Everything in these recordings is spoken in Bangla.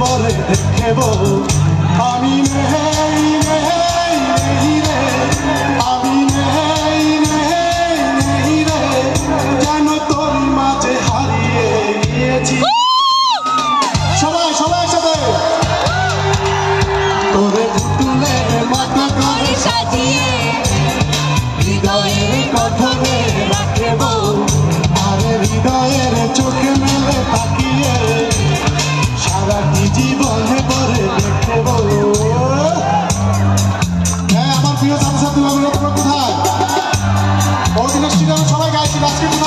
বলে দেখব আমি নেই নেই আমি নেই নেই মাঝে হারিয়ে গিয়েছি। সবাই সবাই সাথে তোরে পুতুলের মাথা করে সাজিয়ে। সবাই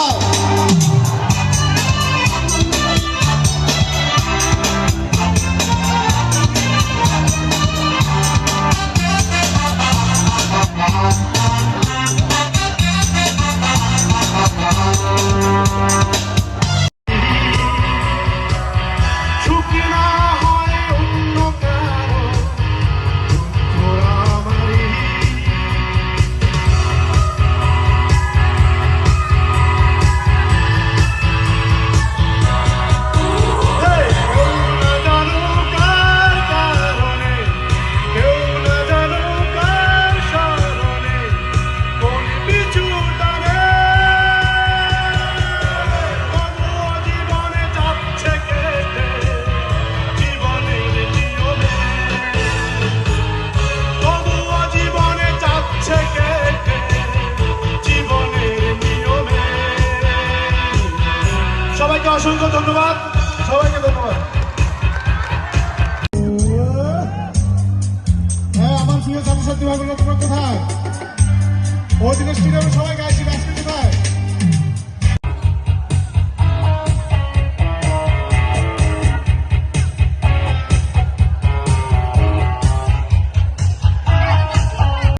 সবাইকে অসংখ্য ধন্যবাদ। সবাইকে ধন্যবাদ। হ্যাঁ আমার প্রিয় ছাত্রছাত্রী ভাই বোনেরা তোমরা কোথায়? ওই দিনের স্টুডিয়ামে সবাই